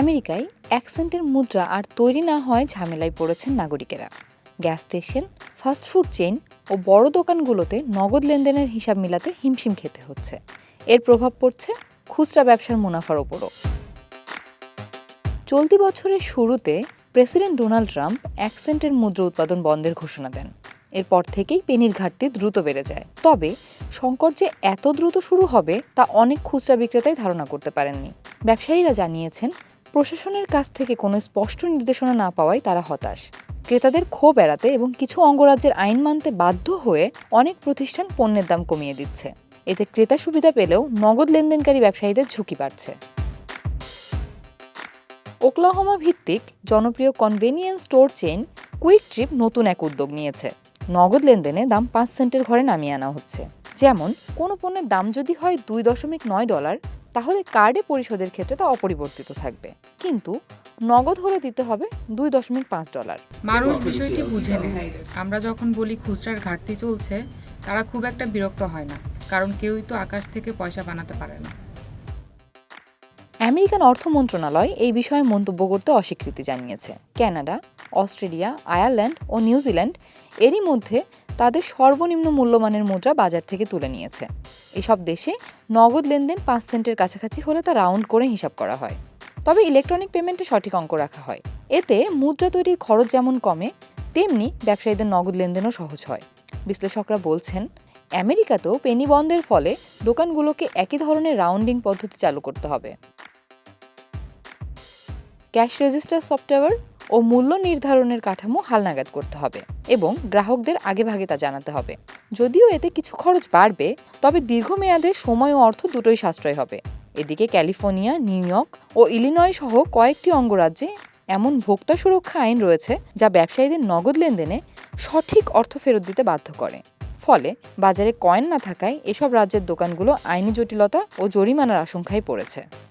আমেরিকায় এক সেন্টের মুদ্রা আর তৈরি না হয় ঝামেলায় পড়েছেন নাগরিকেরা। Gas station fast food chain ও বড় দোকানগুলোতে নগদ লেনদেনের হিসাব মিলাতে হিমশিম খেতে হচ্ছে। এর প্রভাব পড়ছে খুচরা ব্যবসার মুনাফার ওপরও। চলতি বছরের শুরুতে প্রেসিডেন্ট ডোনাল্ড ট্রাম্প এক সেন্টের মুদ্রা উৎপাদন বন্ধের ঘোষণা দেন। এরপর থেকেই পেনির ঘাটতি দ্রুত বেড়ে যায়। তবে সংকট যে এত দ্রুত শুরু হবে তা অনেক খুচরা বিক্রেতাই ধারণা করতে পারেননি। ব্যবসায়ীরা জানিয়েছেন প্রশাসনের কাছ থেকে কোনো স্পষ্ট নির্দেশনা না পাওয়ায় তারা হতাশ। ক্রেতাদের ক্ষোভ এড়াতে এবং কিছু অঙ্গরাজ্যের আইন মানতে বাধ্য হয়ে অনেক প্রতিষ্ঠান পণ্যের দাম কমিয়ে দিচ্ছে। এতে ক্রেতা সুবিধা পেলেও নগদ লেনদেনকারী ব্যবসায়ীদের ঝুঁকি বাড়ছে। ওকলাহোমা ভিত্তিক জনপ্রিয় convenience store chain QuikTrip নতুন এক উদ্যোগ নিয়েছে। নগদ লেনদেনে দাম পাঁচ সেন্টের ঘরে নামিয়ে আনা হচ্ছে। যেমন, কোনো পণ্যের দাম যদি হয় দুই দশমিক নয় ডলার তাহলে কার্ডে পরিশোধের ক্ষেত্রে তা অপরিবর্তিত থাকবে। কিন্তু নগদ হলে দিতে হবে দুই দশমিক পাঁচ ডলার মানুষ বিষয়টি বুঝে নেয়। আমরা যখন বলি খুচরার ঘাটতি চলছে তারা খুব একটা বিরক্ত হয় না কারণ কেউই তো আকাশ থেকে পয়সা বানাতে পারে না। আমেরিকান অর্থ মন্ত্রণালয় এই বিষয়ে মন্তব্য করতে অস্বীকৃতি জানিয়েছে। কানাডা অস্ট্রেলিয়া আয়ারল্যান্ড ও নিউজিল্যান্ড এরই মধ্যে তাদের সর্বনিম্ন মূল্যমানের মুদ্রা বাজার থেকে তুলে নিয়েছে। এসব দেশে নগদ লেনদেন পাঁচ সেন্টের কাছাকাছি হলে তা রাউন্ড করে হিসাব করা হয়। তবে ইলেকট্রনিক পেমেন্টে সঠিক অঙ্ক রাখা হয়। এতে মুদ্রা তৈরির খরচ যেমন কমে, তেমনি ব্যবসায়ীদের নগদ লেনদেনও সহজ হয়। বিশ্লেষকরা বলছেন, আমেরিকাতেও পেনি বন্ধের ফলে দোকানগুলোকে একই ধরনের রাউন্ডিং পদ্ধতি চালু করতে হবে। ক্যাশ রেজিস্টার সফটওয়্যার ও মূল্য নির্ধারণের কাঠামো হালনাগাদ করতে হবে এবং গ্রাহকদের আগেভাগে তা জানাতে হবে। যদিও এতে কিছু খরচ বাড়বে, তবে দীর্ঘমেয়াদে সময় ও অর্থ দুটোই সাশ্রয় হবে। এদিকে ক্যালিফোর্নিয়া, নিউ ইয়র্ক ও ইলিনয় সহ কয়েকটি অঙ্গরাজ্যে এমন ভোক্তা সুরক্ষা আইন রয়েছে যা ব্যবসায়ীদের নগদ লেনদেনে সঠিক অর্থ ফেরত দিতে বাধ্য করে। ফলে বাজারে কয়েন না থাকায় এসব রাজ্যের দোকানগুলো আইনি জটিলতা ও জরিমানার আশঙ্কায় পড়েছে।